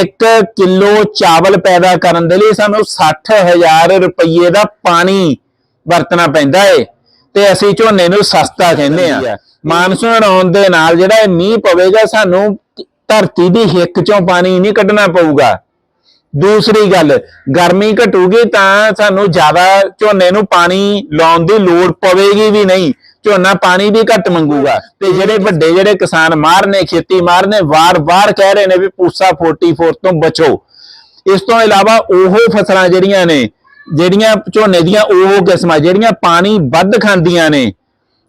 1 kilo ਚਾਵਲ ਪੈਦਾ ਕਰਨ ਦੇ ਲਈ ਸਾਨੂੰ 60000 ਰੁਪਏ ਦਾ ਪਾਣੀ ਵਰਤਣਾ ਪੈਂਦਾ ਏ। ਤੇ ਅਸੀਂ ਝੋਨੇ ਨੂੰ ਸਸਤਾ ਕਹਿੰਦੇ ਆ। ਮਾਨਸੂਨ ਆਉਣ ਦੇ ਨਾਲ ਜਿਹੜਾ ਇਹ ਮੀਂਹ ਪਵੇਗਾ ਸਾਨੂੰ ਧਰਤੀ ਦੀ ਹਿੱਕ ਚੋਂ ਪਾਣੀ ਨਹੀਂ ਕੱਢਣਾ ਪਊਗਾ। ਦੂਸਰੀ ਗੱਲ ਗਰਮੀ ਘਟੂਗੀ ਤਾਂ ਸਾਨੂੰ ਜ਼ਿਆਦਾ ਝੋਨੇ ਨੂੰ ਪਾਣੀ ਲਾਉਣ ਦੀ ਲੋੜ ਪਵੇਗੀ ਵੀ ਨਹੀਂ। ਝੋਨਾ ਪਾਣੀ ਵੀ ਘੱਟ ਮੰਗੂਗਾ। ਤੇ ਜਿਹੜੇ ਵੱਡੇ ਜਿਹੜੇ ਕਿਸਾਨ ਮਾਰ ਨੇ, ਖੇਤੀ ਮਾਰ ਨੇ, ਵਾਰ-ਵਾਰ ਕਹਿ ਰਹੇ ਨੇ ਵੀ ਪੂਸਾ 44 ਤੋਂ ਬਚੋ। ਇਸ ਤੋਂ ਇਲਾਵਾ ਉਹ ਫਸਲਾਂ ਜਿਹੜੀਆਂ ਨੇ, ਜਿਹੜੀਆਂ ਝੋਨੇ ਦੀਆਂ ਉਹ ਕਿਸਮਾਂ, ਜਿਹੜੀਆਂ ਪਾਣੀ ਵੱਧ ਖਾਂਦੀਆਂ ਨੇ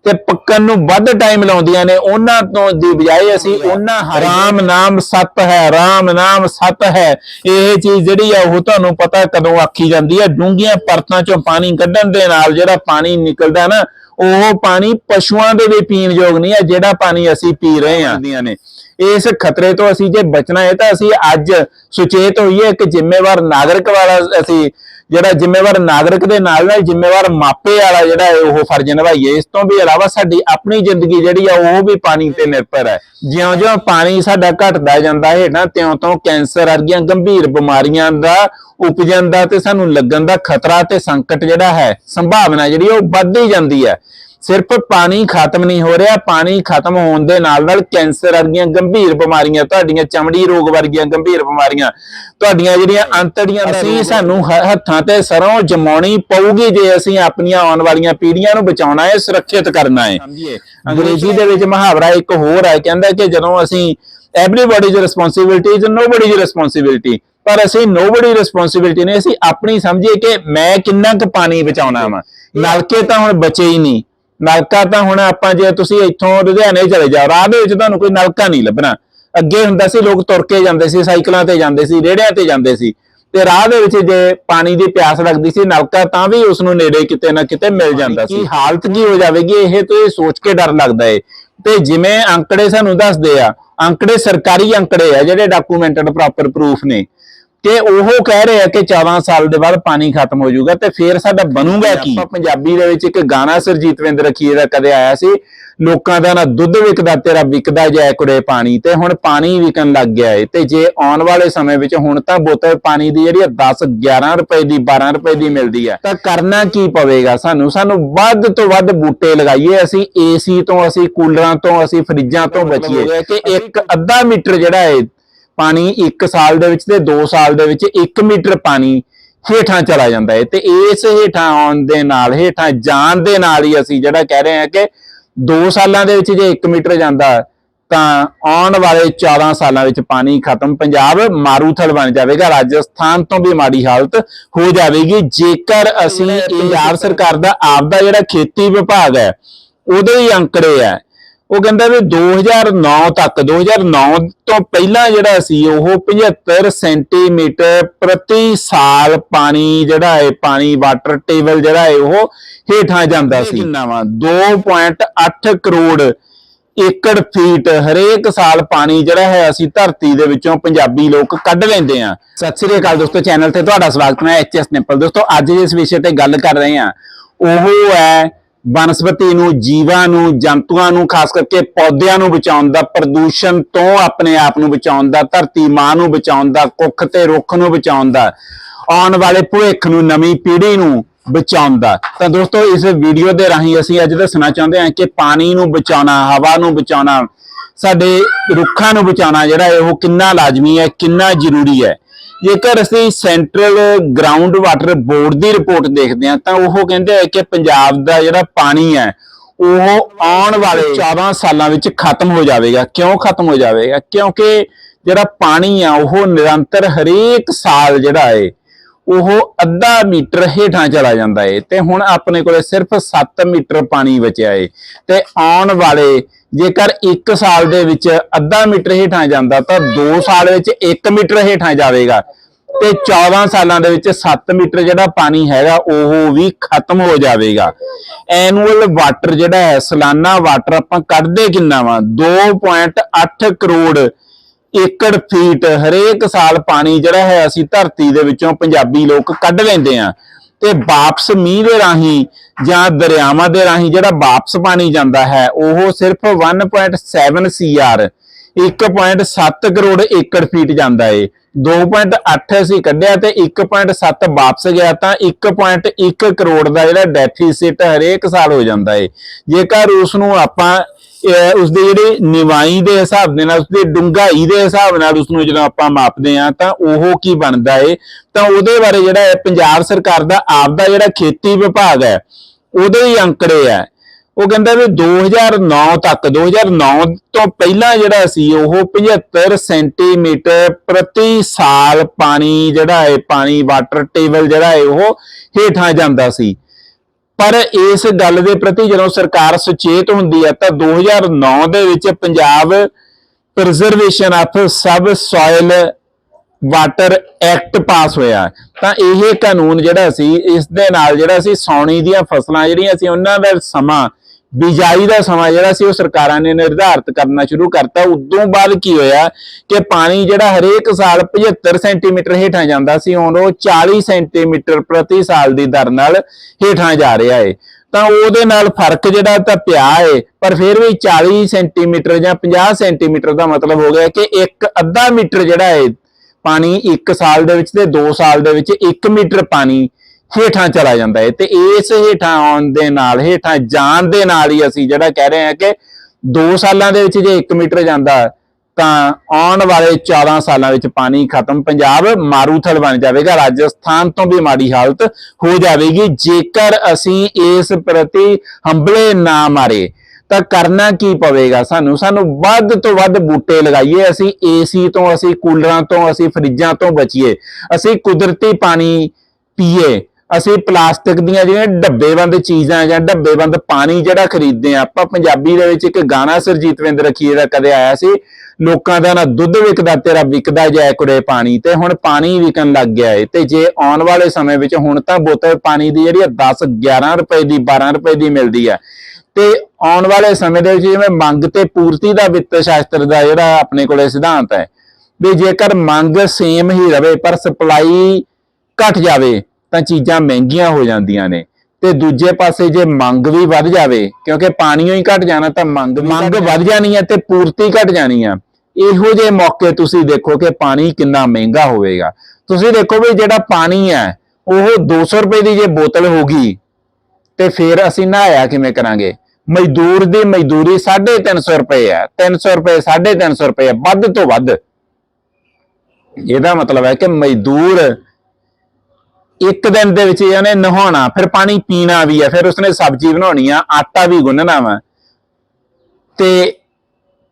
ਤੇ ਪੱਕਣ ਨੂੰ ਵੱਧ ਟਾਈਮ ਲਾਉਂਦੀਆਂ ਨੇ, ਉਹਨਾਂ ਤੋਂ ਦੀ ਬਜਾਏ ਅਸੀਂ ਉਹਨਾਂ ਰਾਮ ਨਾਮ ਸੱਤ ਹੈ, ਰਾਮ ਨਾਮ ਸੱਤ ਹੈ। ਇਹ ਚੀਜ਼ ਜਿਹੜੀ ਆ, ਉਹ ਤੁਹਾਨੂੰ ਪਤਾ ਕਦੋਂ ਆਖੀ ਜਾਂਦੀ ਹੈ ਡੂੰਘੀਆਂ ਪਰਤਾਂ ਚੋਂ ਪਾਣੀ ਕੱਢਣ ਦੇ ਨਾਲ ਜਿਹੜਾ ਪਾਣੀ ਨਿਕਲਦਾ ਨਾ ਉਹ ਪਾਣੀ ਪਸ਼ੂਆਂ ਦੇ ਵੀ ਪੀਣ ਯੋਗ ਨਹੀਂ ਹੈ, ਜਿਹੜਾ ਪਾਣੀ ਅਸੀਂ ਪੀ ਰਹੇ ਹਾਂ। ਦੀਆਂ ਨੇ। ਇਸ ਖਤਰੇ ਤੋਂ ਅਸੀਂ ਜੇ ਬਚਣਾ ਹੈ ਤਾਂ ਅਸੀਂ ਅੱਜ ਸੁਚੇਤ ਹੋਈਏ, ਇੱਕ ਜ਼ਿੰਮੇਵਾਰ ਨਾਗਰਿਕ ਵਾਲਾ ਅਸੀਂ, ਜਿਹੜਾ ਜ਼ਿੰਮੇਵਾਰ ਨਾਗਰਿਕ ਦੇ ਨਾਲ ਨਾਲ ਜ਼ਿੰਮੇਵਾਰ ਮਾਪੇ ਵਾਲਾ ਜਿਹੜਾ ਉਹ ਫਰਜ਼ ਨਿਭਾਈਏ। ਇਸ ਤੋਂ ਵੀ ਇਲਾਵਾ ਸਾਡੀ ਆਪਣੀ ਜ਼ਿੰਦਗੀ ਜਿਹੜੀ ਆ, ਉਹ ਵੀ ਪਾਣੀ ਤੇ ਨਿਰਭਰ ਹੈ। ਜਿਉਂ-ਜਿਉਂ ਪਾਣੀ ਸਾਡਾ ਘਟਦਾ ਜਾਂਦਾ ਹੈ ਨਾ, ਤਿਉਂ-ਤਿਉਂ ਕੈਂਸਰ ਵਰਗੀਆਂ ਗੰਭੀਰ ਬਿਮਾਰੀਆਂ ਦਾ ਉਪਜਣ ਦਾ ਤੇ ਸਾਨੂੰ ਲੱਗਣ ਦਾ ਖਤਰਾ ਤੇ ਸੰਕਟ ਜਿਹੜਾ ਹੈ, ਸੰਭਾਵਨਾ ਜਿਹੜੀ ਉਹ ਵੱਧਦੀ ਜਾਂਦੀ ਹੈ। ਸਿਰਫ ਪਾਣੀ ਖਤਮ ਨਹੀਂ ਹੋ ਰਿਹਾ ਪਾਣੀ ਖਤਮ ਹੋਣ ਦੇ ਨਾਲ ਨਾਲ ਕੈਂਸਰ ਵਰਗੀਆਂ ਗੰਭੀਰ ਬਿਮਾਰੀਆਂ ਤੁਹਾਡੀਆਂ ਚਮੜੀ ਰੋਗ ਵਰਗੀਆਂ ਗੰਭੀਰ ਬਿਮਾਰੀਆਂ ਤੁਹਾਡੀਆਂ ਜਿਹੜੀਆਂ ਅੰਤੜੀਆਂ ਦਾ ਅਸੀਂ ਸਾਨੂੰ ਹੱਥਾਂ ਤੇ ਸਰੋਂ ਜਮਾਉਣੀ ਪਊਗੀ ਜੇ ਅਸੀਂ ਆਪਣੀਆਂ ਆਉਣ ਵਾਲੀਆਂ ਪੀੜ੍ਹੀਆਂ ਨੂੰ ਬਚਾਉਣਾ ਹੈ ਸੁਰੱਖਿਅਤ ਕਰਨਾ ਹੈ। ਅੰਗਰੇਜ਼ੀ ਦੇ ਵਿੱਚ ਮੁਹਾਵਰਾ ਇੱਕ ਹੋਰ ਹੈ ਕਹਿੰਦਾ ਕਿ ਜਦੋਂ ਅਸੀਂ everybody's responsibility is nobody's responsibility ਪਰ ਅਸੀਂ nobody responsibility ਨੇ ਅਸੀਂ ਆਪਣੀ ਸਮਝੀਏ ਕਿ ਮੈਂ ਕਿੰਨਾ ਕੁ ਪਾਣੀ ਬਚਾਉਣਾ ਵਾ। ਨਲਕੇ ਤਾਂ ਹੁਣ ਬਚੇ ਹੀ ਨਹੀਂ। ਨਲਕਾ ਤਾਂ ਹੁਣ ਆਪਾਂ ਜੇ ਤੁਸੀਂ ਇੱਥੋਂ ਲੁਧਿਆਣੇ ਚਲੇ ਜਾਓ, ਰਾਹ ਦੇ ਵਿੱਚ ਤੁਹਾਨੂੰ ਕੋਈ ਨਲਕਾ ਨਹੀਂ ਲੱਭਣਾ। ਅੱਗੇ ਹੁੰਦਾ ਸੀ ਲੋਕ ਤੁਰ ਕੇ ਜਾਂਦੇ ਸੀ, ਸਾਈਕਲਾਂ ਤੇ ਜਾਂਦੇ ਸੀ ਰੇੜਿਆਂ ਤੇ ਜਾਂਦੇ ਸੀ। ਤੇ ਰਾਹ ਦੇ ਵਿੱਚ ਜੇ ਪਾਣੀ ਦੀ ਪਿਆਸ ਲੱਗਦੀ ਸੀ, ਨਲਕਾ ਤਾਂ ਵੀ ਉਸ ਨੂੰ ਨੇੜੇ ਕਿਤੇ ਨਾ ਕਿਤੇ ਮਿਲ ਜਾਂਦਾ ਸੀ। ਹਾਲਤ ਕੀ ਹੋ ਜਾਵੇਗੀ? ਇਹ ਤੋਂ ਇਹ ਸੋਚ ਕੇ ਡਰ ਲੱਗਦਾ ਏ। ਤੇ ਜਿਵੇਂ ਅੰਕੜੇ ਸਾਨੂੰ ਦੱਸਦੇ ਆ, ਅੰਕੜੇ ਸਰਕਾਰੀ ਅੰਕੜੇ ਆ ਜਿਹੜੇ ਡਾਕੂਮੈਂਟਡ ਪ੍ਰੋਪਰ ਪ੍ਰੂਫ ਨੇ। ਕਿ ਉਹ ਕਹਿ ਰਹੇ ਆ ਕਿ 14 ਸਾਲ ਦੇ ਬਾਅਦ ਪਾਣੀ ਖਤਮ ਹੋ ਜਾਊਗਾ ਤੇ ਫੇਰ ਸਾਡਾ ਬਣੂਗਾ ਕੀ? ਆਪਾਂ ਪੰਜਾਬੀ ਦੇ ਵਿੱਚ ਇੱਕ ਗਾਣਾ ਸਰਜੀਤ ਵਿੰਦਰ ਰਖੀਏ ਦਾ ਕਦੇ ਆਇਆ ਸੀ ਲੋਕਾਂ ਦਾ ਨਾ ਦੁੱਧ ਵਿਕਦਾ ਤੇਰਾ ਵਿਕਦਾ ਜੈ ਕੁੜੇ ਪਾਣੀ ਤੇ ਹੁਣ ਪਾਣੀ ਵਿਕਣ ਲੱਗ ਗਿਆ ਏ ਤੇ ਜੇ ਆਉਣ ਵਾਲੇ ਸਮੇਂ ਵਿੱਚ ਹੁਣ ਤਾਂ ਬੋਤਲ ਪਾਣੀ ਦੀ ਜਿਹੜੀ ਆ 10 11 ਰੁਪਏ ਦੀ 12 ਰੁਪਏ ਦੀ ਮਿਲਦੀ ਹੈ ਤਾਂ ਕਰਨਾ ਕੀ ਪਵੇਗਾ ਸਾਨੂੰ? ਸਾਨੂੰ ਵੱਧ ਤੋਂ ਵੱਧ ਬੂਟੇ ਲਗਾਈਏ ਅਸੀਂ ਏਸੀ ਤੋਂ ਅਸੀਂ ਕੂਲਰਾਂ ਤੋਂ ਅਸੀਂ ਫਰਿੱਜਾਂ ਤੋਂ ਬਚੀਏ ਕਿ ਇੱਕ ਅੱਧਾ ਮੀਟਰ ਜਿਹੜਾ ਏ ਪਾਣੀ 1 ਸਾਲ ਦੇ ਵਿੱਚ ਤੇ 2 ਸਾਲ ਦੇ ਵਿੱਚ 1 ਮੀਟਰ ਪਾਣੀ ਹੇਠਾਂ ਚਲਾ ਜਾਂਦਾ ਹੈ। ਤੇ ਇਸ ਹੇਠਾਂ ਆਉਣ ਦੇ ਨਾਲ ਹੇਠਾਂ ਜਾਣ ਦੇ ਨਾਲ ਹੀ ਅਸੀਂ ਜਿਹੜਾ ਕਹਿ ਰਹੇ ਹਾਂ ਕਿ 2 ਸਾਲਾਂ ਦੇ ਵਿੱਚ ਜੇ 1 ਮੀਟਰ ਜਾਂਦਾ ਤਾਂ ਆਉਣ ਵਾਲੇ 14 ਸਾਲਾਂ ਵਿੱਚ ਪਾਣੀ ਖਤਮ। ਪੰਜਾਬ ਮਾਰੂਥਲ ਬਣ ਜਾਵੇਗਾ ਰਾਜਸਥਾਨ ਤੋਂ ਵੀ ਮਾੜੀ ਹਾਲਤ ਹੋ ਜਾਵੇਗੀ। ਜੇਕਰ ਅਸੀਂ ਪੰਜਾਬ ਸਰਕਾਰ ਦਾ ਆਪਦਾ ਜਿਹੜਾ ਖੇਤੀ ਵਿਭਾਗ ਹੈ ਉਹਦੇ ਹੀ ਅੰਕੜੇ ਹੈ। ਉਹ ਕਹਿੰਦਾ ਵੀ 2009 ਤੱਕ 2009 ਤੋਂ ਪਹਿਲਾਂ ਜਿਹੜਾ ਸੀ ਉਹ 75 ਸੈਂਟੀਮੀਟਰ ਪ੍ਰਤੀ ਸਾਲ ਪਾਣੀ ਜਿਹੜਾ ਹੈ ਪਾਣੀ ਵਾਟਰ ਟੇਬਲ ਜਿਹੜਾ ਹੈ ਉਹ ਹੇਠਾਂ ਜਾਂਦਾ ਸੀ। ਕਿੰਨਾ ਵਾ 2.8 ਕਰੋੜ ਏਕੜ ਫੀਟ ਹਰੇਕ ਸਾਲ ਪਾਣੀ ਜਿਹੜਾ ਹੈ ਅਸੀਂ ਧਰਤੀ ਦੇ ਵਿੱਚੋਂ ਪੰਜਾਬੀ ਲੋਕ ਕੱਢ ਲੈਂਦੇ ਆ ਸਤਿ ਸ੍ਰੀ ਅਕਾਲ ਦੋਸਤੋ ਚੈਨਲ ਤੇ ਤੁਹਾਡਾ ਸਵਾਗਤ ਹੈ ਐਚਐਸ ਨਿੰਪਲ ਦੋਸਤੋ ਅੱਜ ਇਸ ਵਿਸ਼ੇ ਤੇ ਗੱਲ ਕਰ ਰਹੇ ਹਾਂ। ਉਹ ਹੈ ਬਨਸਪਤੀ ਨੂੰ, ਜੀਵਾਂ ਨੂੰ, ਜੰਤੂਆਂ ਨੂੰ, ਖਾਸ ਕਰਕੇ ਪੌਦਿਆਂ ਨੂੰ ਬਚਾਉਣ ਦਾ, ਪ੍ਰਦੂਸ਼ਣ ਤੋਂ ਆਪਣੇ ਆਪ ਨੂੰ ਬਚਾਉਣ ਦਾ, ਧਰਤੀ ਮਾਂ ਨੂੰ ਬਚਾਉਣ ਦਾ, ਕੁੱਖ ਤੇ ਰੁੱਖ ਨੂੰ ਬਚਾਉਣ ਦਾ, ਆਉਣ ਵਾਲੇ ਭਵਿੱਖ ਨੂੰ, ਨਵੀਂ ਪੀੜ੍ਹੀ ਨੂੰ ਬਚਾਉਣ ਦਾ। ਤਾਂ ਦੋਸਤੋ, ਇਸ ਵੀਡੀਓ ਦੇ ਰਾਹੀਂ ਅਸੀਂ ਅੱਜ ਦੱਸਣਾ ਚਾਹੁੰਦੇ ਹਾਂ ਕਿ ਪਾਣੀ ਨੂੰ ਬਚਾਉਣਾ, ਹਵਾ ਨੂੰ ਬਚਾਉਣਾ, ਸਾਡੇ ਰੁੱਖਾਂ ਨੂੰ ਬਚਾਉਣਾ ਜਿਹੜਾ ਹੈ ਉਹ ਕਿੰਨਾ ਲਾਜ਼ਮੀ ਹੈ, ਕਿੰਨਾ ਜ਼ਰੂਰੀ ਹੈ। ਜੇਕਰ ਅਸੀਂ ਸੈਂਟਰਲ ਗਰਾਊਂਡ ਵਾਟਰ ਬੋਰਡ ਦੀ ਰਿਪੋਰਟ ਦੇਖਦੇ ਹਾਂ, ਤਾਂ ਉਹ ਕਹਿੰਦੇ ਆ ਕਿ ਪੰਜਾਬ ਦਾ ਜਿਹੜਾ ਪਾਣੀ ਹੈ, ਉਹ ਆਉਣ ਵਾਲੇ 14 ਸਾਲਾਂ ਵਿੱਚ ਖਤਮ ਹੋ ਜਾਵੇਗਾ। ਕਿਉਂ ਖਤਮ ਹੋ ਜਾਵੇਗਾ? ਕਿਉਂਕਿ ਜਿਹੜਾ ਪਾਣੀ ਆ, ਉਹ ਨਿਰੰਤਰ ਹਰੇਕ ਸਾਲ ਜਿਹੜਾ ਹੈ ਉਹ ਅੱਧਾ ਮੀਟਰ ਹੇਠਾਂ ਚਲਾ ਜਾਂਦਾ ਏ ਤੇ ਹੁਣ ਆਪਣੇ ਕੋਲੇ ਸਿਰਫ 7 ਮੀਟਰ ਪਾਣੀ ਬਚਿਆ ਏ ਤੇ ਆਉਣ ਵਾਲੇ ਜੇਕਰ 1 ਸਾਲ ਦੇ ਵਿੱਚ ਅੱਧਾ ਮੀਟਰ ਹੇਠਾਂ ਜਾਂਦਾ ਤਾਂ 2 ਸਾਲ ਵਿੱਚ 1 ਮੀਟਰ ਹੇਠਾਂ ਜਾਵੇਗਾ ਤੇ 14 ਸਾਲਾਂ ਦੇ ਵਿੱਚ 7 ਮੀਟਰ ਜਿਹੜਾ ਪਾਣੀ ਹੈਗਾ ਉਹ ਵੀ ਖਤਮ ਹੋ ਜਾਵੇਗਾ। ਐਨੂਅਲ ਵਾਟਰ ਜਿਹੜਾ ਹੈ, ਸਾਲਾਨਾ ਵਾਟਰ ਆਪਾਂ ਕੱਢਦੇ ਕਿੰਨਾ ਵਾ? 2.8 ਕਰੋੜ ਏਕੜ ਫੀਟ ਹਰੇਕ ਸਾਲ ਪਾਣੀ ਜਿਹੜਾ ਹੈ ਅਸੀਂ ਧਰਤੀ ਦੇ ਵਿੱਚੋਂ ਪੰਜਾਬੀ ਲੋਕ ਕੱਢ ਲੈਂਦੇ ਆ ਤੇ ਵਾਪਸ ਮੀਂਹ ਦੇ ਰਾਹੀਂ ਜਾਂ ਦਰਿਆਵਾਂ ਦੇ ਰਾਹੀਂ ਜਿਹੜਾ ਵਾਪਸ ਪਾਣੀ ਜਾਂਦਾ ਹੈ, ਉਹ ਸਿਰਫ 1.7 ਸੀਆਰ 1.7 ਕਰੋੜ ਏਕੜ ਫੀਟ ਜਾਂਦਾ ਏ। 2.8 ਅਸੀਂ ਕੱਢਿਆ ਤੇ 1.7 ਵਾਪਸ ਗਿਆ ਤਾਂ 1.1 ਕਰੋੜ ਦਾ ਜਿਹੜਾ ਡੈਫੀਸਿਟ ਹਰੇਕ ਸਾਲ ਹੋ ਜਾਂਦਾ ਏ। ਜੇਕਰ ਉਸ ਨੂੰ ਆਪਾਂ ਉਸਦੇ ਜਿਹੜੇ ਨਿਵਾਈ ਦੇ ਹਿਸਾਬ ਦੇ ਨਾਲ ਉਸ ਡੁੰਗਾਈ ਦੇ ਹਿਸਾਬ ਨਾਲ ਉਸ ਨੂੰ ਜਦੋਂ ਆਪਾਂ ਮਾਪਦੇ ਆ ਤਾਂ ਉਹ ਕੀ ਬਣਦਾ ਏ? ਤਾਂ ਉਹਦੇ ਬਾਰੇ ਜਿਹੜਾ ਹੈ ਪੰਜਾਬ ਸਰਕਾਰ ਦਾ ਆਪ ਦਾ ਜਿਹੜਾ ਖੇਤੀ ਵਿਭਾਗ ਹੈ, ਉਹਦੇ ਹੀ ਅੰਕੜੇ ਆ। ਉਹ ਕਹਿੰਦਾ ਵੀ 2009 ਤੱਕ 2009 ਤੋਂ ਪਹਿਲਾਂ ਜਿਹੜਾ ਸੀ, ਉਹ 75 ਸੈਂਟੀਮੀਟਰ ਪ੍ਰਤੀ ਸਾਲ ਪਾਣੀ ਜਿਹੜਾ ਹੈ ਪਾਣੀ ਵਾਟਰ ਟੇਬਲ ਜਿਹੜਾ ਹੈ ਉਹ ਹੇਠਾਂ ਜਾਂਦਾ ਸੀ। ਪਰ ਇਸ ਗੱਲ ਦੇ ਪ੍ਰਤੀ ਜਦੋਂ ਸਰਕਾਰ ਸੁਚੇਤ ਹੁੰਦੀ ਹੈ ਤਾਂ 2009 ਦੇ ਵਿੱਚ Punjab preservation of subsoil water act pass ਹੋਇਆ। ਤਾਂ ਇਹ ਕਾਨੂੰਨ ਜਿਹੜਾ ਸੀ, ਇਸ ਦੇ ਨਾਲ ਜਿਹੜਾ ਸੀ ਸੌਣੀ ਦੀਆਂ ਫਸਲਾਂ ਜਿਹੜੀਆਂ ਸੀ, ਉਹਨਾਂ ਦਾ ਸਮਾਂ ਬਿਜਾਈ ਦਾ ਸਮਾਂ ਜਿਹੜਾ ਸੀ ਉਹ ਸਰਕਾਰਾਂ ਨੇ ਨਿਰਧਾਰਤ ਕਰਨਾ ਸ਼ੁਰੂ ਕਰਤਾ। ਉਦੋਂ ਬਾਅਦ ਕੀ ਹੋਇਆ ਕਿ ਪਾਣੀ ਜਿਹੜਾ ਹਰੇਕ ਸਾਲ 75 ਸੈਂਟੀਮੀਟਰ ਹੇਠਾਂ ਜਾਂਦਾ ਸੀ, ਹੁਣ ਉਹ 40 ਸੈਂਟੀਮੀਟਰ ਪ੍ਰਤੀ ਸਾਲ ਦੀ ਦਰ ਨਾਲ ਹੇਠਾਂ ਜਾ ਰਿਹਾ ਏ। ਤਾਂ ਉਹਦੇ ਨਾਲ ਫ਼ਰਕ ਜਿਹੜਾ ਤਾਂ ਪਿਆ ਏ, ਪਰ ਫਿਰ ਵੀ 40 ਸੈਂਟੀਮੀਟਰ ਜਾਂ 50 ਸੈਂਟੀਮੀਟਰ ਦਾ ਮਤਲਬ ਹੋ ਗਿਆ ਕਿ ਇੱਕ ਅੱਧਾ ਮੀਟਰ ਜਿਹੜਾ ਏ, ਪਾਣੀ 1 ਸਾਲ ਦੇ ਵਿੱਚ ਤੇ 2 ਸਾਲ ਦੇ ਵਿੱਚ 1 ਮੀਟਰ ਪਾਣੀ ਹੇਠਾਂ ਚਲਾ ਜਾਂਦਾ ਹੈ ਤੇ ਇਸ ਹੇਠਾਂ ਆਉਣ ਦੇ ਨਾਲ, ਹੇਠਾਂ ਜਾਣ ਦੇ ਨਾਲ ਹੀ ਅਸੀਂ ਜਿਹੜਾ ਕਹਿ ਰਹੇ ਹਾਂ ਕਿ 2 ਸਾਲਾਂ ਦੇ ਵਿੱਚ ਜੇ 1 ਮੀਟਰ ਜਾਂਦਾ, ਤਾਂ ਆਉਣ ਵਾਲੇ 14 ਸਾਲਾਂ ਵਿੱਚ ਪਾਣੀ ਖਤਮ। ਪੰਜਾਬ ਮਾਰੂਥਲ ਬਣ ਜਾਵੇਗਾ, ਰਾਜਸਥਾਨ ਤੋਂ ਵੀ ਮਾੜੀ ਹਾਲਤ ਹੋ ਜਾਵੇਗੀ। ਜੇਕਰ ਅਸੀਂ ਇਸ ਪ੍ਰਤੀ ਹੰਬਲੇ ਨਾ ਮਾਰੇ, ਤਾਂ ਕਰਨਾ ਕੀ ਪਵੇਗਾ ਸਾਨੂੰ? ਸਾਨੂੰ ਵੱਧ ਤੋਂ ਵੱਧ ਬੂਟੇ ਲਗਾਈਏ। ਅਸੀਂ ਏਸੀ ਤੋਂ, ਅਸੀਂ ਕੂਲਰਾਂ ਤੋਂ, ਅਸੀਂ ਫਰਿੱਜਾਂ ਤੋਂ ਬਚੀਏ। ਅਸੀਂ ਕੁਦਰਤੀ ਪਾਣੀ ਪੀਏ। ਅਸੀਂ ਪਲਾਸਟਿਕ ਦੀਆਂ ਜਿਹੜੀਆਂ ਡੱਬੇਬੰਦ ਚੀਜ਼ਾਂ ਜਾਂ ਡੱਬੇਬੰਦ ਪਾਣੀ ਜਿਹੜਾ ਖਰੀਦਦੇ ਆ ਆਪਾਂ ਪੰਜਾਬੀ ਦੇ ਵਿੱਚ ਇੱਕ ਗਾਣਾ ਸਰਜੀਤ ਵਿੰਦਰ ਰਖੀਏ ਦਾ ਕਦੇ ਆਇਆ ਸੀ, ਲੋਕਾਂ ਦਾ ਨਾ ਦੁੱਧ ਵਿਕਦਾ, ਤੇਰਾ ਵਿਕਦਾ ਜੈ ਕੁੜੇ ਪਾਣੀ, ਤੇ ਹੁਣ ਪਾਣੀ ਵਿਕਣ ਲੱਗ ਗਿਆ ਏ, ਤੇ ਜੇ ਆਉਣ ਵਾਲੇ ਸਮੇਂ ਵਿੱਚ ਹੁਣ ਤਾਂ ਬੋਤਲ ਪਾਣੀ ਦੀ ਜਿਹੜੀ ਆ 10 11 ਰੁਪਏ ਦੀ 12 ਰੁਪਏ ਦੀ ਮਿਲਦੀ ਆ। ਤੇ ਆਉਣ ਵਾਲੇ ਸਮੇਂ ਦੇ ਵਿੱਚ ਜਿਵੇਂ ਮੰਗ ਤੇ ਪੂਰਤੀ ਦਾ ਵਿੱਤ ਸ਼ਾਸਤਰ ਦਾ ਜਿਹੜਾ ਆਪਣੇ ਕੋਲੇ ਸਿਧਾਂਤ ਹੈ, ਵੀ ਜੇਕਰ ਮੰਗ ਸੇਮ ਹੀ ਰਵੇ, ਪਰ ਸਪਲਾਈ ਘਟ ਜਾਵੇ ਤਾਂ ਚੀਜ਼ਾਂ ਮਹਿੰਗੀਆਂ ਹੋ ਜਾਂਦੀਆਂ ਨੇ। ਤੇ ਦੂਜੇ ਪਾਸੇ ਜੇ ਮੰਗ ਵੀ ਵੱਧ ਜਾਵੇ ਕਿਉਂਕਿ ਪਾਣੀਓ ਹੀ ਘਟ ਜਾਣਾ ਤਾਂ ਮੰਗ ਮੰਗ ਵੱਧ ਜਾਣੀ ਹੈ ਤੇ ਪੂਰਤੀ ਘਟ ਜਾਣੀ ਆ। ਇਹੋ ਜਿਹੇ ਮੌਕੇ ਤੁਸੀਂ ਦੇਖੋ ਕਿ ਪਾਣੀ ਕਿੰਨਾ ਮਹਿੰਗਾ ਹੋਵੇਗਾ। ਤੁਸੀਂ ਦੇਖੋ ਵੀ ਜਿਹੜਾ ਪਾਣੀ ਹੈ ਉਹ 200 ਰੁਪਏ ਦੀ ਜੇ ਬੋਤਲ ਹੋਗੀ ਤੇ ਫਿਰ ਅਸੀਂ ਨਹਾਇਆ ਕਿਵੇਂ ਕਰਾਂਗੇ? ਮਜ਼ਦੂਰ ਦੀ ਮਜ਼ਦੂਰੀ 350 ਰੁਪਏ ਹੈ 300 ਰੁਪਏ 350 ਰੁਪਏ ਵੱਧ ਤੋਂ ਵੱਧ। ਇਹਦਾ ਮਤਲਬ ਹੈ ਕਿ ਮਜ਼ਦੂਰ ਇੱਕ ਦਿਨ ਦੇ ਵਿੱਚ ਇਹਨੇ ਨਹਾਉਣਾ, ਫਿਰ ਪਾਣੀ ਪੀਣਾ ਵੀ ਹੈ ਫਿਰ ਉਸਨੇ ਸਬਜ਼ੀ ਬਣਾਉਣੀ ਆ, ਆਟਾ ਵੀ ਗੁੰਨਣਾ ਵਾ। ਤੇ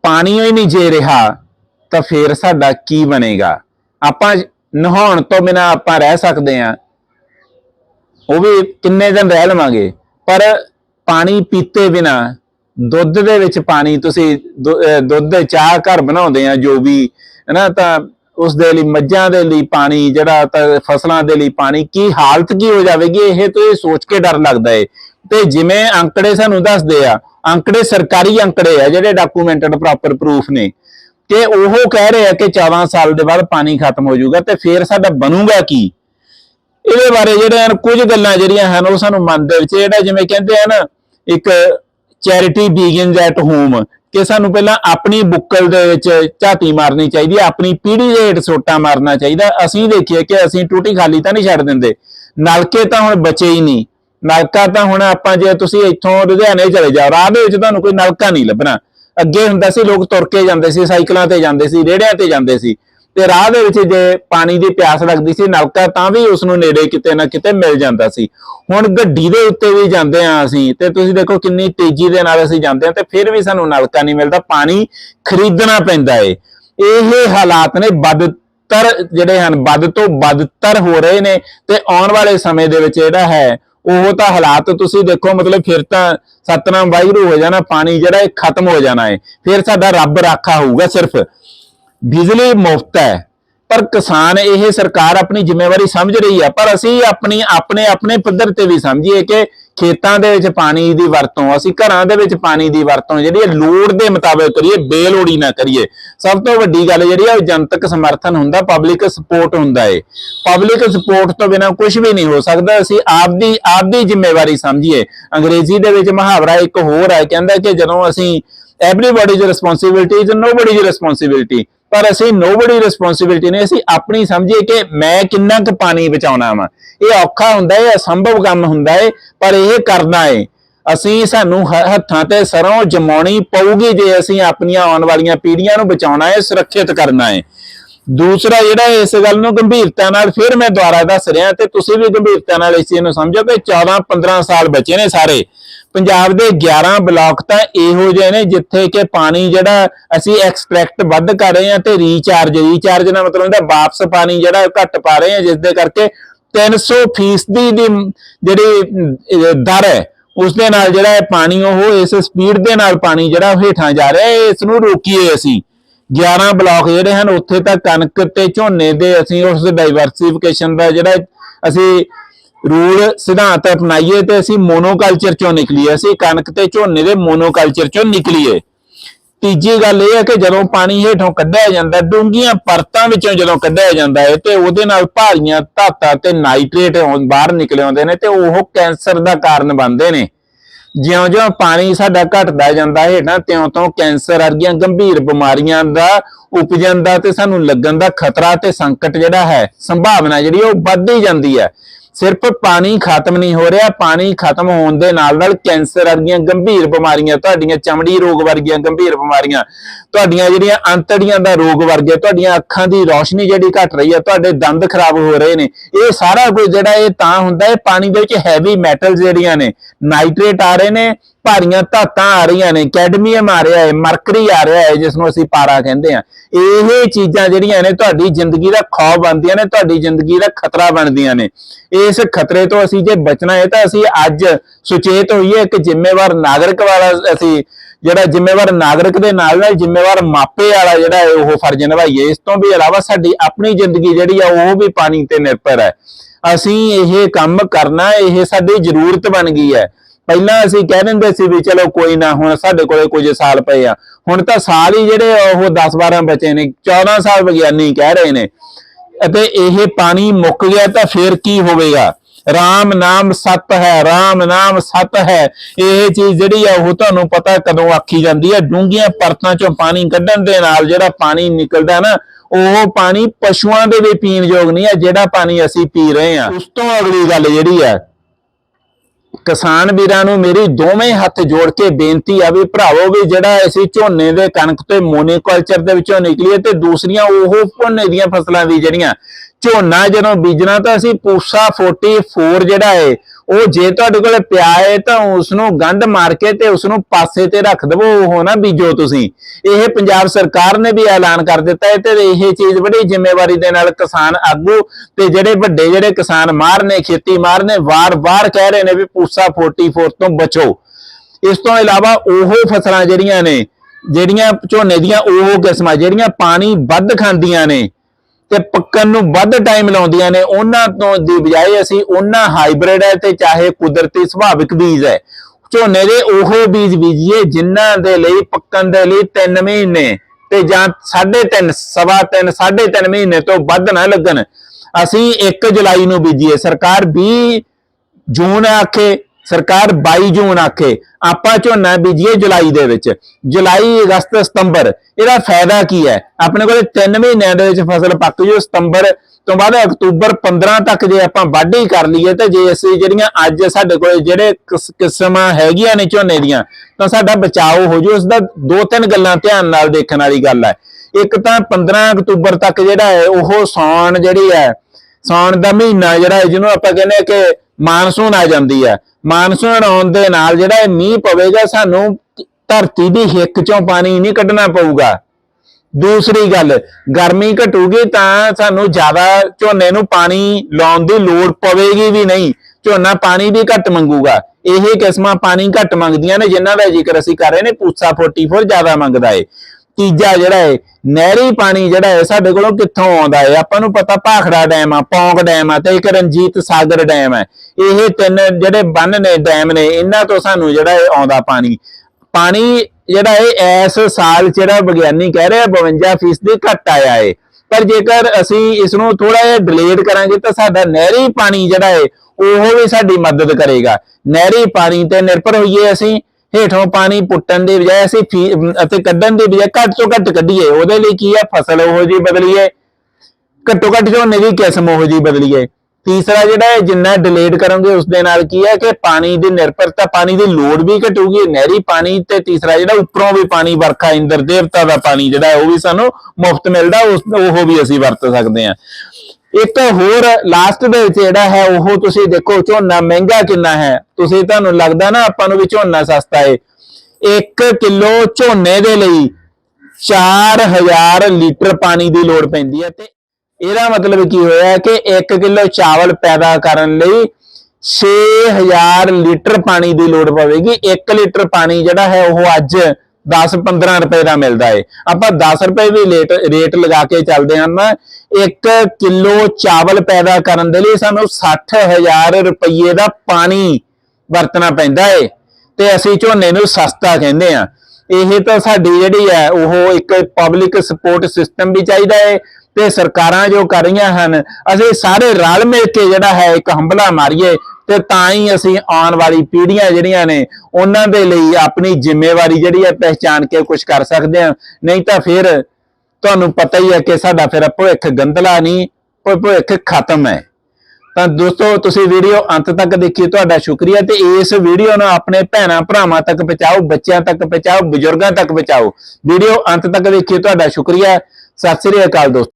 ਪਾਣੀ ਹੀ ਨਹੀਂ ਜੇ ਰਿਹਾ, ਤਾਂ ਫਿਰ ਸਾਡਾ ਕੀ ਬਣੇਗਾ? ਆਪਾਂ ਨਹਾਉਣ ਤੋਂ ਬਿਨਾ ਆਪਾਂ ਰਹਿ ਸਕਦੇ ਆ। ਉਹ ਵੀ ਕਿੰਨੇ ਦਿਨ ਰਹਿ ਲਵਾਂਗੇ? ਪਰ ਪਾਣੀ ਪੀਤੇ ਬਿਨਾ, ਦੁੱਧ ਦੇ ਵਿੱਚ ਪਾਣੀ ਤੁਸੀਂ ਦੁ- ਦੁੱਧ ਚਾਹ ਘਰ ਬਣਾਉਂਦੇ ਆ, ਜੋ ਵੀ ਹੈ ਨਾ ਤਾਂ ਉਸ ਦੇ ਲਈ, ਮੱਝਾਂ ਦੇ ਲਈ ਪਾਣੀ, ਜਿਹੜਾ ਫਸਲਾਂ ਦੇ ਲਈ ਪਾਣੀ, ਕੀ ਹਾਲਤ ਕੀ ਹੋ ਜਾਵੇਗੀ? ਇਹ ਤੋਂ ਇਹ ਸੋਚ ਕੇ ਡਰ ਲੱਗਦਾ ਏ। ਤੇ ਜਿਵੇਂ ਅੰਕੜੇ ਸਾਨੂੰ ਦੱਸਦੇ ਆ, ਅੰਕੜੇ ਸਰਕਾਰੀ ਅੰਕੜੇ ਆ, ਜਿਹੜੇ ਡਾਕੂਮੈਂਟਡ ਪ੍ਰੋਪਰ ਪ੍ਰੂਫ ਨੇ। ਕਿ ਉਹ ਕਹਿ ਰਹੇ ਆ ਕਿ 14 ਸਾਲ ਦੇ ਬਾਅਦ ਪਾਣੀ ਖਤਮ ਹੋ ਜਾਊਗਾ ਤੇ ਫੇਰ ਸਾਡਾ ਬਣੂਗਾ ਕੀ? ਇਹਦੇ ਬਾਰੇ ਜਿਹੜੇ ਹਨ, ਕੁਝ ਗੱਲਾਂ ਜਿਹੜੀਆਂ ਹਨ, ਉਹ ਸਾਨੂੰ ਮਨ ਦੇ ਵਿੱਚ ਜਿਹੜਾ ਜਿਵੇਂ ਕਹਿੰਦੇ ਹਨ ਇੱਕ ਚੈਰਿਟੀ ਬਿਗਿਨਸ ਐਟ ਹੋਮ ਕਿ ਸਾਨੂੰ ਪਹਿਲਾਂ ਆਪਣੀ ਬੁੱਕਲ ਦੇ ਵਿੱਚ ਝਾਤੀ ਮਾਰਨੀ ਚਾਹੀਦੀ ਹੈ, ਆਪਣੀ ਪੀੜੀ ਦੇ ਹੇਠ ਸੋਟਾ ਮਾਰਨਾ ਚਾਹੀਦਾ। ਅਸੀਂ ਦੇਖੀਏ ਕਿ ਅਸੀਂ ਟੂਟੀ ਖਾਲੀ ਤਾਂ ਨਹੀਂ ਛੱਡ ਦਿੰਦੇ। ਨਲਕੇ ਤਾਂ ਹੁਣ ਬਚੇ ਹੀ ਨਹੀਂ। ਨਲਕਾ ਤਾਂ ਹੁਣ ਆਪਾਂ ਜੇ ਤੁਸੀਂ ਇੱਥੋਂ ਲੁਧਿਆਣੇ ਚਲੇ ਜਾਓ, ਰਾਹ ਦੇ ਵਿੱਚ ਤੁਹਾਨੂੰ ਕੋਈ ਨਲਕਾ ਨਹੀਂ ਲੱਭਣਾ। ਅੱਗੇ ਹੁੰਦਾ ਸੀ, ਲੋਕ ਤੁਰ ਕੇ ਜਾਂਦੇ ਸੀ, ਸਾਈਕਲਾਂ ਤੇ ਜਾਂਦੇ ਸੀ ਰੇੜਿਆਂ ਤੇ ਜਾਂਦੇ ਸੀ। ਤੇ ਰਾਹ ਦੇ ਵਿੱਚ ਜੇ ਪਾਣੀ ਦੀ ਪਿਆਸ ਲੱਗਦੀ ਸੀ, ਨਲਕਾ ਤਾਂ ਵੀ ਉਸ ਨੂੰ ਨੇੜੇ ਕਿਤੇ ਨਾ ਕਿਤੇ ਮਿਲ ਜਾਂਦਾ ਸੀ। ਹੁਣ ਗੱਡੀ ਦੇ ਉੱਤੇ ਵੀ ਜਾਂਦੇ ਆ ਅਸੀਂ ਤੇ ਤੁਸੀਂ ਦੇਖੋ ਕਿੰਨੀ ਤੇਜ਼ੀ ਦੇ ਨਾਲ ਅਸੀਂ ਜਾਂਦੇ ਆ ਤੇ ਫਿਰ ਵੀ ਸਾਨੂੰ ਨਲਕਾ ਨਹੀਂ ਮਿਲਦਾ, ਪਾਣੀ ਖਰੀਦਣਾ ਪੈਂਦਾ ਏ। ਇਹ ਹਾਲਾਤ ਨੇ ਬਦਤਰ ਜਿਹੜੇ ਹਨ, ਵੱਧ ਤੋਂ ਬਦਤਰ ਹੋ ਰਹੇ ਨੇ ਤੇ ਆਉਣ ਵਾਲੇ ਸਮੇਂ ਦੇ ਵਿੱਚ ਜਿਹੜਾ ਹੈ, ਉਹ ਤਾਂ ਹਾਲਾਤ ਤੁਸੀਂ ਦੇਖੋ ਮਤਲਬ ਫਿਰ ਤਾਂ ਸਤਨਾਮ ਵਾਹਿਗੁਰੂ ਹੋ ਜਾਣਾ, ਪਾਣੀ ਜਿਹੜਾ ਇਹ ਖਤਮ ਹੋ ਜਾਣਾ ਹੈ ਫਿਰ ਸਾਡਾ ਰੱਬ ਰਾਖਾ ਹੋਊਗਾ ਸਿਰਫ। ਬਿਜਲੀ ਮੁਫਤ ਹੈ, ਪਰ ਕਿਸਾਨ ਇਹ ਸਰਕਾਰ ਆਪਣੀ ਜ਼ਿੰਮੇਵਾਰੀ ਸਮਝ ਰਹੀ ਹੈ, ਪਰ ਅਸੀਂ ਆਪਣੀ, ਆਪਣੇ ਆਪਣੇ ਪੱਧਰ ਤੇ ਵੀ ਸਮਝੀਏ ਕਿ ਖੇਤਾਂ ਦੇ ਵਿੱਚ ਪਾਣੀ ਦੀ ਵਰਤੋਂ, ਅਸੀਂ ਘਰਾਂ ਦੇ ਵਿੱਚ ਪਾਣੀ ਦੀ ਵਰਤੋਂ ਜਿਹੜੀ ਹੈ, ਲੋੜ ਦੇ ਮੁਤਾਬਕ ਕਰੀਏ, ਬੇਲੋੜੀ ਨਾ ਕਰੀਏ। ਸਭ ਤੋਂ ਵੱਡੀ ਗੱਲ ਜਿਹੜੀ ਹੈ, ਉਹ ਜਨਤਕ ਸਮਰਥਨ ਹੁੰਦਾ ਪਬਲਿਕ ਸਪੋਰਟ ਹੁੰਦਾ ਏ। ਪਬਲਿਕ ਸਪੋਰਟ ਤੋਂ ਬਿਨਾ ਕੁਝ ਵੀ ਨਹੀਂ ਹੋ ਸਕਦਾ, ਅਸੀਂ ਆਪਦੀ ਆਪਦੀ ਜ਼ਿੰਮੇਵਾਰੀ ਸਮਝੀਏ। ਅੰਗਰੇਜ਼ੀ ਦੇ ਵਿੱਚ ਮੁਹਾਵਰਾ ਇੱਕ ਹੋਰ ਹੈ, ਕਹਿੰਦਾ ਕਿ ਜਦੋਂ ਅਸੀਂ everybody's responsibility is nobody's responsibility ਪਰ ਅਸੀਂ nobody responsibility ਨੇ ਅਸੀਂ ਆਪਣੀ ਸਮਝੀਏ ਕਿ ਮੈਂ ਕਿੰਨਾ ਕੁ ਪਾਣੀ ਬਚਾਉਣਾ ਵਾ। ਇਹ ਔਖਾ ਹੁੰਦਾ ਹੈ ਅਸੰਭਵ ਕੰਮ ਹੁੰਦਾ ਹੈ ਪਰ ਇਹ ਕਰਨਾ ਹੈ ਅਸੀਂ ਸਾਨੂੰ ਹੱਥਾਂ ਤੇ ਸਰੋਂ ਜਮਾਉਣੀ ਪਊਗੀ ਜੇ ਅਸੀਂ ਆਪਣੀਆਂ ਆਉਣ ਵਾਲੀਆਂ ਪੀੜ੍ਹੀਆਂ ਨੂੰ ਬਚਾਉਣਾ ਹੈ ਸੁਰੱਖਿਅਤ ਕਰਨਾ ਹੈ ਦੂਸਰਾ ਜਿਹੜਾ ਇਸ ਗੱਲ ਨੂੰ ਗੰਭੀਰਤਾ ਨਾਲ ਫਿਰ ਮੈਂ ਦੁਬਾਰਾ ਦੱਸ ਰਿਹਾ ਤੇ ਤੁਸੀਂ ਵੀ ਗੰਭੀਰਤਾ ਨਾਲ ਇਸ ਚੀਜ਼ ਨੂੰ ਸਮਝੋ ਕਿ 14 15 ਸਾਲ ਬਚੇ ਨੇ ਸਾਰੇ। ਪੰਜਾਬ ਦੇ 11 ਬਲਾਕ ਤਾਂ ਇਹੋ ਜਿਹੇ ਨੇ ਜਿੱਥੇ ਕਿ ਪਾਣੀ ਜਿਹੜਾ ਅਸੀਂ ਐਕਸਟ੍ਰੈਕਟ ਵੱਧ ਕਰ ਰਹੇ ਹਾਂ ਤੇ ਰੀਚਾਰਜ ਰੀਚਾਰਜ ਦਾ ਮਤਲਬ ਹੁੰਦਾ ਵਾਪਸ ਪਾਣੀ ਜਿਹੜਾ ਘੱਟ ਪਾ ਰਹੇ ਹਾਂ, ਜਿਸ ਦੇ ਕਰਕੇ 300 ਫੀਸਦੀ ਦੀ ਜਿਹੜੀ ਦਰ ਹੈ, ਉਸ ਦੇ ਨਾਲ ਜਿਹੜਾ ਇਹ ਪਾਣੀ ਉਹ ਇਸ ਸਪੀਡ ਦੇ ਨਾਲ ਪਾਣੀ ਜਿਹੜਾ ਹੇਠਾਂ ਜਾ ਰਿਹਾ ਹੈ, ਇਸ ਨੂੰ ਰੋਕੀਏ ਅਸੀਂ। 11 ਬਲਾਕ ਜਿਹੜੇ ਹਨ, ਉੱਥੇ ਤਾਂ ਕਣਕ ਤੇ ਝੋਨੇ ਦੇ ਅਸੀਂ ਉਸ ਡਾਈਵਰਸਿਫਿਕੇਸ਼ਨ ਦਾ ਜਿਹੜਾ ਅਸੀਂ ਰੂਲ ਸਿਧਾਂਤ ਅਪਣਾਈਏ ਤੇ ਅਸੀਂ ਮੋਨੋਕਲਚਰ ਚੋਂ ਨਿਕਲੀਏ, ਅਸੀਂ ਕਣਕ ਤੇ ਝੋਨੇ ਦੇ ਮੋਨੋਕਲਚਰ ਚੋਂ ਨਿਕਲੀਏ। ਤੀਜੀ ਗੱਲ ਇਹ ਹੈ ਕਿ ਜਦੋਂ ਪਾਣੀ ਹੇਠੋਂ ਕੱਢਿਆ ਜਾਂਦਾ, ਡੂੰਘੀਆਂ ਪਰਤਾਂ ਵਿੱਚੋਂ ਜਦੋਂ ਕੱਢਿਆ ਜਾਂਦਾ ਹੈ, ਤੇ ਉਹਦੇ ਨਾਲ ਭਾਰੀਆਂ ਧਾਤਾਂ ਤੇ ਨਾਈਟ੍ਰੇਟ ਬਾਹਰ ਨਿਕਲੇ ਆਉਂਦੇ ਨੇ ਤੇ ਉਹ ਕੈਂਸਰ ਦਾ ਕਾਰਨ ਬਣਦੇ ਨੇ। ਜਿਉਂ-ਜਿਉਂ ਪਾਣੀ ਸਾਡਾ ਘਟਦਾ ਜਾਂਦਾ ਹੈ ਨਾ ਤਿਉਂ-ਤਿਉਂ ਕੈਂਸਰ ਵਰਗੀਆਂ ਗੰਭੀਰ ਬਿਮਾਰੀਆਂ ਦਾ ਉਪਜਣ ਦਾ ਤੇ ਸਾਨੂੰ ਲੱਗਣ ਦਾ ਖਤਰਾ ਤੇ ਸੰਕਟ ਜਿਹੜਾ ਹੈ, ਸੰਭਾਵਨਾ ਜਿਹੜੀ ਉਹ ਵੱਧਦੀ ਜਾਂਦੀ ਹੈ। ਸਿਰਫ ਪਾਣੀ ਖਤਮ ਨਹੀਂ ਹੋ ਰਿਹਾ, ਪਾਣੀ ਖਤਮ ਹੋਣ ਦੇ ਨਾਲ ਨਾਲ ਕੈਂਸਰ ਵਰਗੀਆਂ ਗੰਭੀਰ ਬਿਮਾਰੀਆਂ, ਤੁਹਾਡੀਆਂ ਚਮੜੀ ਰੋਗ ਵਰਗੀਆਂ ਗੰਭੀਰ ਬਿਮਾਰੀਆਂ, ਤੁਹਾਡੀਆਂ ਜਿਹੜੀਆਂ ਅੰਤੜੀਆਂ ਦਾ ਰੋਗ ਵਰਗੇ, ਤੁਹਾਡੀਆਂ ਅੱਖਾਂ ਦੀ ਰੌਸ਼ਨੀ ਜਿਹੜੀ ਘਟ ਰਹੀ ਹੈ, ਤੁਹਾਡੇ ਦੰਦ ਖਰਾਬ ਹੋ ਰਹੇ ਨੇ, ਇਹ ਸਾਰਾ ਕੁਝ ਜਿਹੜਾ ਇਹ ਤਾਂ ਹੁੰਦਾ ਹੈ ਪਾਣੀ ਦੇ ਵਿੱਚ ਹੈਵੀ ਮੈਟਲਸ ਜਿਹੜੀਆਂ ਨੇ ਨਾਈਟ੍ਰੇਟ ਆ ਰਹੇ ਨੇ ਭਾਰੀਆਂ ਧਾਤਾਂ ਆ ਰਹੀਆਂ ਨੇ ਕੈਡਮੀਅਮ ਆ ਰਿਹਾ ਹੈ ਮਰਕਰੀ ਆ ਰਿਹਾ ਹੈ, ਜਿਸ ਨੂੰ ਅਸੀਂ ਪਾਰਾ ਕਹਿੰਦੇ ਆ ਇਹ ਚੀਜ਼ਾਂ ਜਿਹੜੀਆਂ ਨੇ, ਤੁਹਾਡੀ ਜ਼ਿੰਦਗੀ ਦਾ ਖੌਫ ਬਣਦੀਆਂ ਨੇ, ਤੁਹਾਡੀ ਜ਼ਿੰਦਗੀ ਦਾ ਖਤਰਾ ਬਣਦੀਆਂ ਨੇ। ਇਸ ਖਤਰੇ ਤੋਂ ਅਸੀਂ ਜੇ ਬਚਣਾ ਹੈ, ਤਾਂ ਅਸੀਂ ਅੱਜ ਸੁਚੇਤ ਹੋਈਏ, ਇੱਕ ਜ਼ਿੰਮੇਵਾਰ ਨਾਗਰਿਕ ਵਾਲਾ ਅਸੀਂ, ਜਿਹੜਾ ਜ਼ਿੰਮੇਵਾਰ ਨਾਗਰਿਕ ਦੇ ਨਾਲ ਨਾਲ ਜ਼ਿੰਮੇਵਾਰ ਮਾਪੇ ਵਾਲਾ ਜਿਹੜਾ ਹੈ, ਉਹ ਫਰਜ਼ ਨਿਭਾਈਏ। ਇਸ ਤੋਂ ਵੀ ਇਲਾਵਾ ਸਾਡੀ ਆਪਣੀ ਜ਼ਿੰਦਗੀ ਜਿਹੜੀ ਆ, ਉਹ ਵੀ ਪਾਣੀ ਤੇ ਨਿਰਭਰ ਹੈ। ਅਸੀਂ ਇਹ ਕੰਮ ਕਰਨਾ, ਇਹ ਸਾਡੀ ਜ਼ਰੂਰਤ ਬਣ ਗਈ ਹੈ। ਪਹਿਲਾਂ ਅਸੀਂ ਕਹਿ ਦਿੰਦੇ ਸੀ ਵੀ ਚਲੋ ਕੋਈ ਨਾ, ਹੁਣ ਸਾਡੇ ਕੋਲੇ ਕੁਝ ਸਾਲ ਪਏ ਆ। ਹੁਣ ਤਾਂ ਸਾਲ ਹੀ ਜਿਹੜੇ ਉਹ 10 12 ਬਚੇ ਨੇ 14 ਸਾਲ ਵਿਗਿਆਨੀ ਕਹਿ ਰਹੇ ਨੇ। ਅਤੇ ਇਹ ਪਾਣੀ ਮੁੱਕ ਗਿਆ ਤਾਂ ਫਿਰ ਕੀ ਹੋਵੇਗਾ? ਰਾਮ ਨਾਮ ਸਤ ਹੈ, ਰਾਮ ਨਾਮ ਸਤ ਹੈ। ਇਹ ਚੀਜ਼ ਜਿਹੜੀ ਆ, ਉਹ ਤੁਹਾਨੂੰ ਪਤਾ ਕਦੋਂ ਆਖੀ ਜਾਂਦੀ ਹੈ ਡੂੰਘੀਆਂ ਪਰਤਾਂ ਚੋਂ ਪਾਣੀ ਕੱਢਣ ਦੇ ਨਾਲ ਜਿਹੜਾ ਪਾਣੀ ਨਿਕਲਦਾ ਨਾ, ਉਹ ਪਾਣੀ ਪਸ਼ੂਆਂ ਦੇ ਵੀ ਪੀਣ ਯੋਗ ਨਹੀਂ ਹੈ ਜਿਹੜਾ ਪਾਣੀ ਅਸੀਂ ਪੀ ਰਹੇ ਹਾਂ ਉਸ ਤੋਂ ਅਗਲੀ ਗੱਲ ਜਿਹੜੀ ਹੈ ਕਿਸਾਨ ਵੀਰਾਂ ਨੂੰ ਮੇਰੀ ਦੋਵੇਂ ਹੱਥ ਜੋੜ ਕੇ ਬੇਨਤੀ ਆ ਵੀ ਭਰਾਵੋ ਵੀ ਜਿਹੜਾ ਅਸੀਂ ਝੋਨੇ ਦੇ ਕਣਕ ਤੇ ਮੋਨੋਕਲਚਰ ਦੇ ਵਿੱਚੋਂ ਨਿਕਲੀਏ ਤੇ ਦੂਸਰੀਆਂ ਉਹ ਝੋਨੇ ਦੀਆਂ ਫਸਲਾਂ ਦੀ ਜਿਹੜੀਆਂ ਝੋਨਾ ਜਦੋਂ ਬੀਜਣਾ ਤਾਂ ਅਸੀਂ ਪੂਸਾ 44 ਜਿਹੜਾ ਹੈ ਉਹ ਜੇ ਤੁਹਾਡੇ ਕੋਲ ਪਿਆ ਹੈ ਤਾਂ ਉਸ ਨੂੰ ਗੰਢ ਮਾਰ ਕੇ ਤੇ ਉਸ ਨੂੰ ਪਾਸੇ ਤੇ ਰੱਖ ਦਵੋ, ਉਹ ਨਾ ਬੀਜੋ ਤੁਸੀਂ। ਇਹ ਪੰਜਾਬ ਸਰਕਾਰ ਨੇ ਵੀ ਐਲਾਨ ਕਰ ਦਿੱਤਾ ਹੈ ਤੇ ਇਹ ਚੀਜ਼ ਬੜੀ ਜ਼ਿੰਮੇਵਾਰੀ ਦੇ ਨਾਲ ਕਿਸਾਨ ਆਗੂ ਤੇ ਜਿਹੜੇ ਵੱਡੇ ਜਿਹੜੇ ਕਿਸਾਨ ਮਾਰ ਨੇ, ਖੇਤੀ ਮਾਰ ਨੇ, ਵਾਰ-ਵਾਰ ਕਹਿ ਰਹੇ ਨੇ ਵੀ ਪੂਸਾ 44 ਤੋਂ ਬਚੋ। ਇਸ ਤੋਂ ਇਲਾਵਾ ਉਹ ਫਸਲਾਂ ਜਿਹੜੀਆਂ ਨੇ, ਜਿਹੜੀਆਂ ਝੋਨੇ ਦੀਆਂ ਉਹ ਕਿਸਮਾਂ, ਜਿਹੜੀਆਂ ਪਾਣੀ ਵੱਧ ਖਾਂਦੀਆਂ ਨੇ ਤੇ ਪੱਕਣ ਨੂੰ ਵੱਧ ਟਾਈਮ ਲਾਉਂਦੀਆਂ ਨੇ। ਉਹਨਾਂ ਤੋਂ ਦੀ ਬਜਾਏ ਅਸੀਂ ਉਹਨਾਂ ਹਾਈਬ੍ਰਿਡ ਹੈ ਤੇ ਚਾਹੇ ਕੁਦਰਤੀ ਸੁਭਾਵਿਕ ਬੀਜ ਹੈ। ਝੋਨੇ ਦੇ ਉਹ ਬੀਜ ਬੀਜੀਏ ਜਿਨ੍ਹਾਂ ਦੇ ਲਈ ਪੱਕਣ ਦੇ ਲਈ 3 ਮਹੀਨੇ ਤੇ ਜਾਂ 3.5 ਸਵਾ 3 3.5 ਮਹੀਨੇ ਤੋਂ ਵੱਧ ਨਾ ਲੱਗਣ। ਅਸੀਂ 1 ਜੁਲਾਈ ਨੂੰ ਬੀਜੀਏ। ਸਰਕਾਰ 20 ਜੂਨ ਆਖੇ ਸਰਕਾਰ 22 ਜੂਨ ਆਖੇ, ਆਪਾਂ ਝੋਨਾ ਬੀਜੀਏ ਜੁਲਾਈ ਦੇ ਵਿੱਚ। ਜੁਲਾਈ, ਅਗਸਤ, ਸਤੰਬਰ, ਇਹਦਾ ਫਾਇਦਾ ਕੀ ਹੈ? ਆਪਣੇ ਕੋਲ 3 ਮਹੀਨਿਆਂ ਦੇ ਵਿੱਚ ਫਸਲ ਪੱਕ ਜੂ, ਸਤੰਬਰ ਤੋਂ ਬਾਅਦ ਅਕਤੂਬਰ 15 ਤੱਕ ਜੇ ਆਪਾਂ ਵਾਢੀ ਕਰ ਲਈਏ, ਤੇ ਜੇ ਅਸੀਂ ਜਿਹੜੀਆਂ ਅੱਜ ਸਾਡੇ ਕੋਲ ਜਿਹੜੇ ਕਿਸਮਾਂ ਹੈਗੀਆਂ ਨੇ ਝੋਨੇ ਦੀਆਂ, ਤਾਂ ਸਾਡਾ ਬਚਾਓ ਹੋ ਜੂ। ਉਸ ਦਾ ਦੋ ਤਿੰਨ ਗੱਲਾਂ ਧਿਆਨ ਨਾਲ ਦੇਖਣ ਵਾਲੀ ਗੱਲ ਹੈ। ਇੱਕ ਤਾਂ 15 ਅਕਤੂਬਰ ਤੱਕ ਜਿਹੜਾ ਹੈ, ਉਹ ਸੌਣ ਜਿਹੜੀ ਹੈ ਸੌਣ ਦਾ ਮਹੀਨਾ ਜਿਹੜਾ ਹੈ, ਜਿਹਨੂੰ ਆਪਾਂ ਕਹਿੰਦੇ ਆ ਕਿ ਮਾਨਸੂਨ ਆ ਜਾਂਦੀ ਹੈ ਮਾਨਸੂਨ ਆਉਣ ਦੇ ਨਾਲ ਜਿਹੜਾ ਇਹ ਮੀਂਹ ਪਵੇਗਾ, ਸਾਨੂੰ ਧਰਤੀ ਦੀ ਹਿੱਕ ਚੋਂ ਪਾਣੀ ਨਹੀਂ ਕੱਢਣਾ ਪਊਗਾ। ਦੂਸਰੀ ਗੱਲ, ਗਰਮੀ ਘਟੂਗੀ ਤਾਂ ਸਾਨੂੰ ਜ਼ਿਆਦਾ ਝੋਨੇ ਨੂੰ ਪਾਣੀ ਲਾਉਣ ਦੀ ਲੋੜ ਪਵੇਗੀ ਵੀ ਨਹੀਂ। ਝੋਨਾ ਪਾਣੀ ਵੀ ਘੱਟ ਮੰਗੂਗਾ। ਇਹ ਕਿਸਮਾਂ ਪਾਣੀ ਘੱਟ ਮੰਗਦੀਆਂ ਨੇ, ਜਿਨ੍ਹਾਂ ਦਾ ਜ਼ਿਕਰ ਅਸੀਂ ਕਰ ਰਹੇ ਨੇ, ਪੂਸਾ 44 ਜ਼ਿਆਦਾ ਮੰਗਦਾ ਏ। ਤੀਜਾ ਜਿਹੜਾ ਹੈ ਨਹਿਰੀ ਪਾਣੀ ਜਿਹੜਾ ਹੈ ਸਾਡੇ ਕੋਲੋਂ ਕਿੱਥੋਂ ਆਉਂਦਾ ਹੈ ਆਪਾਂ ਨੂੰ ਪਤਾ ਭਾਖੜਾ ਡੈਮ ਆ, ਪੌਂਗ ਡੈਮ ਆ ਤੇ ਇੱਕ ਰਣਜੀਤ ਸਾਗਰ ਡੈਮ ਹੈ ਇਹ ਤਿੰਨ ਜਿਹੜੇ ਬੰਨ ਨੇ ਡੈਮ ਨੇ, ਇਹਨਾਂ ਤੋਂ ਸਾਨੂੰ ਜਿਹੜਾ ਹੈ ਆਉਂਦਾ ਪਾਣੀ। ਪਾਣੀ ਜਿਹੜਾ ਹੈ ਇਸ ਸਾਲ ਜਿਹੜਾ ਵਿਗਿਆਨੀ ਕਹਿ ਰਿਹਾ ਆ 52% ਘਟ ਆਇਆ ਹੈ ਪਰ ਜੇਕਰ ਅਸੀਂ ਇਸ ਨੂੰ ਥੋੜਾ ਜਿਹਾ ਡਿਲੇਟ ਕਰਾਂਗੇ, ਤਾਂ ਸਾਡਾ ਨਹਿਰੀ ਪਾਣੀ ਜਿਹੜਾ ਹੈ ਉਹ ਵੀ ਸਾਡੀ ਮਦਦ ਕਰੇਗਾ। ਨਹਿਰੀ ਪਾਣੀ ਤੇ ਨਿਰਭਰ ਹੋਈਏ ਅਸੀਂ ਹੇਠੋਂ ਪਾਣੀ ਪੁੱਟਣ ਦੀ ਬਜਾਏ ਅਸੀਂ ਅਤੇ ਕੱਢਣ ਦੀ ਬਜਾਏ ਘੱਟ ਤੋਂ ਘੱਟ ਕੱਢੀਏ। ਉਹਦੇ ਲਈ ਕੀ ਹੈ ਫਸਲ ਉਹੋ ਜੀ ਬਦਲੀਏ। ਘੱਟੋ ਘੱਟ ਝੋਨੇ ਦੀ ਕਿਸਮ ਉਹੋ ਜੀ ਬਦਲੀਏ। ਤੀਸਰਾ ਜਿਹੜਾ ਹੈ ਜਿੰਨਾ ਡਿਲੇਟ ਕਰਾਂਗੇ, ਉਸ ਦੇ ਨਾਲ ਕੀ ਹੈ ਕਿ ਪਾਣੀ ਦੀ ਨਿਰਭਰਤਾ, ਪਾਣੀ ਦੀ ਲੋੜ ਵੀ ਘਟੂਗੀ, ਨਹਿਰੀ ਪਾਣੀ ਤੇ ਤੀਸਰਾ ਜਿਹੜਾ ਉੱਪਰੋਂ ਵੀ ਪਾਣੀ ਵਰਖਾ, ਇੰਦਰ ਦੇਵਤਾ ਦਾ ਪਾਣੀ ਜਿਹੜਾ ਉਹ ਵੀ ਸਾਨੂੰ ਮੁਫਤ ਮਿਲਦਾ, ਉਸ ਉਹ ਵੀ ਅਸੀਂ ਵਰਤ ਸਕਦੇ ਹਾਂ। ਇੱਕ ਹੋਰ ਲਾਸਟ ਦੇ ਵਿੱਚ ਜਿਹੜਾ ਹੈ, ਉਹ ਤੁਸੀਂ ਦੇਖੋ ਝੋਨਾ ਮਹਿੰਗਾ ਕਿੰਨਾ ਹੈ। ਤੁਸੀਂ ਤੁਹਾਨੂੰ ਲੱਗਦਾ ਨਾ ਆਪਾਂ ਨੂੰ ਵੀ ਝੋਨਾ ਸਸਤਾ ਹੈ 1 ਕਿਲੋ ਝੋਨੇ ਦੇ ਲਈ 4000 ਲੀਟਰ ਪਾਣੀ ਦੀ ਲੋੜ ਪੈਂਦੀ ਹੈ। ਤੇ ਇਹਦਾ ਮਤਲਬ ਕੀ ਹੋਇਆ ਕਿ 1 ਕਿਲੋ ਚਾਵਲ ਪੈਦਾ ਕਰਨ ਲਈ 6000 ਲੀਟਰ ਪਾਣੀ ਦੀ ਲੋੜ ਪਵੇਗੀ। 1 ਲੀਟਰ ਪਾਣੀ ਜਿਹੜਾ ਹੈ, ਉਹ ਅੱਜ 10-15 ਰੁਪਏ ਦਾ ਮਿਲਦਾ ਹੈ ਆਪਾਂ 10 ਰੁਪਏ ਵੀ ਰੇਟ ਰੇਟ ਲਗਾ ਕੇ ਚੱਲਦੇ ਹਾਂ 1 ਕਿਲੋ ਚਾਵਲ ਪੈਦਾ ਕਰਨ ਦੇ ਲਈ ਸਾਨੂੰ 60000 ਰੁਪਏ ਦਾ ਪਾਣੀ ਵਰਤਣਾ ਪੈਂਦਾ ਹੈ ਤੇ ਅਸੀਂ ਝੋਨੇ ਨੂੰ ਸਸਤਾ ਕਹਿੰਦੇ ਆ ਇਹ ਤਾਂ ਸਾਡੀ ਜਿਹੜੀ ਹੈ, ਉਹ ਇੱਕ ਪਬਲਿਕ ਸਪੋਰਟ ਸਿਸਟਮ ਵੀ ਚਾਹੀਦਾ ਹੈ ਤੇ ਸਰਕਾਰਾਂ ਜੋ ਕਰ ਰਹੀਆਂ ਹਨ, ਅਸੀਂ ਸਾਰੇ ਰਲ ਮਿਲ ਕੇ ਜਿਹੜਾ ਹੈ ਇੱਕ ਹੰਬਲਾ ਮਾਰੀਏ ਤੇ ਤਾਂ ਹੀ ਅਸੀਂ ਆਉਣ ਵਾਲੀ ਪੀੜ੍ਹੀਆਂ ਜਿਹੜੀਆਂ ਨੇ, ਉਹਨਾਂ ਦੇ ਲਈ ਆਪਣੀ ਜ਼ਿੰਮੇਵਾਰੀ ਜਿਹੜੀ ਹੈ ਪਹਿਚਾਨ ਕੇ ਕੁਝ ਕਰ ਸਕਦੇ ਹਾਂ। ਨਹੀਂ ਤਾਂ ਫਿਰ ਤੁਹਾਨੂੰ ਪਤਾ ਹੀ ਹੈ ਕਿ ਸਾਡਾ ਫਿਰ ਭਵਿੱਖ ਗੰਦਲਾ ਨਹੀਂ ਭਵਿੱਖ ਖਤਮ ਹੈ। ਤਾਂ ਦੋਸਤੋ, ਤੁਸੀਂ ਵੀਡੀਓ ਅੰਤ ਤੱਕ ਦੇਖੀ, ਤੁਹਾਡਾ ਸ਼ੁਕਰੀਆ ਤੇ ਇਸ ਵੀਡੀਓ ਨੂੰ ਆਪਣੇ ਭੈਣਾਂ ਭਰਾਵਾਂ ਤੱਕ ਪਹੁੰਚਾਓ, ਬੱਚਿਆਂ ਤੱਕ ਪਹੁੰਚਾਓ, ਬਜ਼ੁਰਗਾਂ ਤੱਕ ਪਹੁੰਚਾਓ। ਵੀਡੀਓ ਅੰਤ ਤੱਕ ਦੇਖੀ, ਤੁਹਾਡਾ ਸ਼ੁਕਰੀਆ। ਸਤਿ ਸ੍ਰੀ ਅਕਾਲ ਦੋਸਤੋ।